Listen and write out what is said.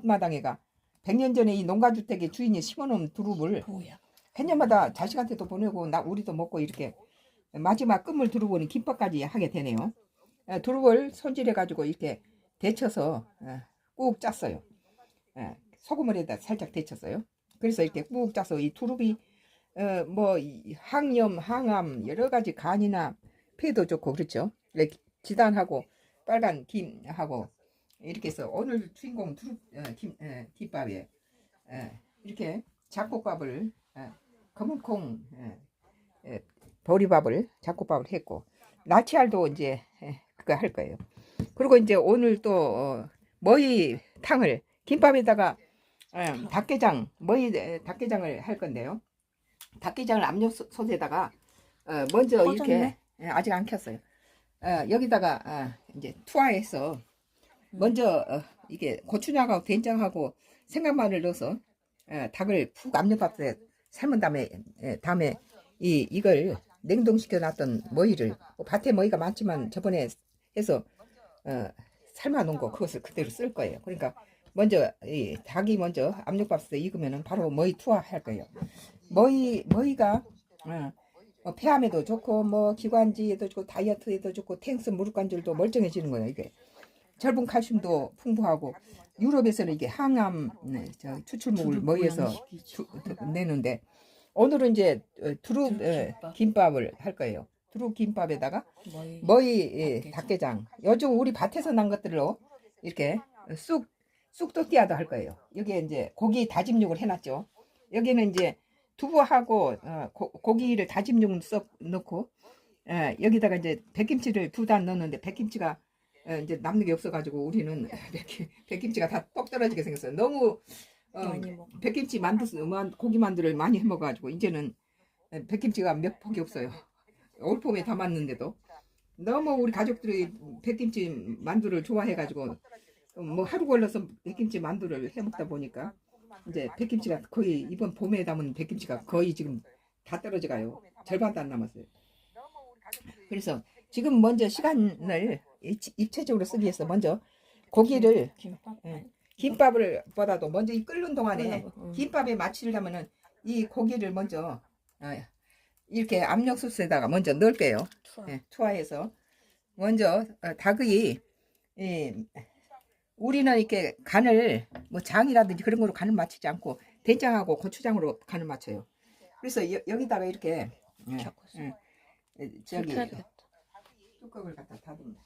뒷마당에가 100년 전에 이 농가주택의 주인이 심어놓은 두릅을 뭐야? 해년마다 자식한테도 보내고 나 우리도 먹고 이렇게 마지막 끝물 두릅은 김밥까지 하게 되네요. 에, 두릅을 손질해 가지고 이렇게 데쳐서 에, 꾹 짰어요. 에, 소금물에다 살짝 데쳤어요. 그래서 이렇게 꾹 짜서 이 두릅이 어, 뭐이 항염, 항암 여러 가지 간이나 폐도 좋고 그렇죠. 이렇게 지단하고 빨간 김하고 이렇게 해서 오늘 주인공 두릅 어, 김 에, 김밥에 에, 이렇게 잡곡밥을 에, 검은콩 에, 에, 보리밥을 잡곡밥을 했고 나치알도 이제 에, 그거 할 거예요. 그리고 이제 오늘 또 어, 머위 탕을 김밥에다가 에, 닭게장 머위 에, 닭게장을 할 건데요. 닭게장을 압력솥에다가 어, 먼저 이렇게 꺼졌네. 예, 아직 안 켰어요. 어, 여기다가 아, 이제 투하해서 먼저 어, 이게 고추장하고 된장하고 생강마늘 넣어서 어, 닭을 푹 압력밥에 삶은 다음에 예, 다음에 이 이걸 냉동시켜 놨던 머위를 뭐 밭에 머위가 많지만 저번에 해서 어, 삶아 놓은 거 그것을 그대로 쓸 거예요. 그러니까 먼저 이 닭이 먼저 압력밥솥에 익으면은 바로 머위 투하할 거예요. 머위 머위가 어, 뭐 폐암에도 좋고 뭐 기관지에도 좋고 다이어트에도 좋고 탱스 무릎 관절도 멀쩡해지는 거예요 이게 철분 칼슘도 풍부하고 유럽에서는 이게 항암 네, 저 추출물을 머리에서 내는데 오늘은 이제 어, 두릅 두릅 예, 김밥. 김밥을 할 거예요. 두릅 김밥에다가 예, 닭게장. 닭게장. 요즘 우리 밭에서 난 것들로 이렇게 쑥 쑥도띠아도 할 거예요. 여기에 이제 고기 다짐육을 해놨죠. 여기는 이제 두부하고 어, 고, 기를 다짐육 썩 넣고 예, 여기다가 이제 백김치를 두 단 넣었는데 백김치가 어, 이제 남는 게 없어가지고 우리는 백김, 백김치가 다똑 떨어지게 생겼어요. 너무 어, 먹어. 백김치 만두 만- 고기 만두를 많이 해먹어가지고 이제는 백김치가 몇 폭이 없어요. 올 봄에 담았는데도 너무 우리 가족들이 백김치 만두를 좋아해가지고 뭐 하루 걸러서 백김치 만두를 해먹다 보니까 이제 백김치가 거의 이번 봄에 담은 백김치가 거의 지금 다 떨어져가요. 절반도 안 남았어요. 그래서 지금 먼저 시간을 입- 입체적으로 쓰기 위해서 먼저 고기를 김밥. 예. 김밥을 보다도 먼저 이 끓는 동안에. 응. 김밥에 마치려면은 이 고기를 먼저 어, 이렇게 압력솥에다가 먼저 넣을게요. 투하. 예, 투하해서 먼저 어, 닭의 이, 우리는 이렇게 간을 뭐 장이라든지 그런 거로 간을 맞추지 않고 된장하고 고추장으로 간을 맞춰요. 그래서 여, 여기다가 이렇게 예. 예, 예, 저기. 뚜껑을 갖다 닫으면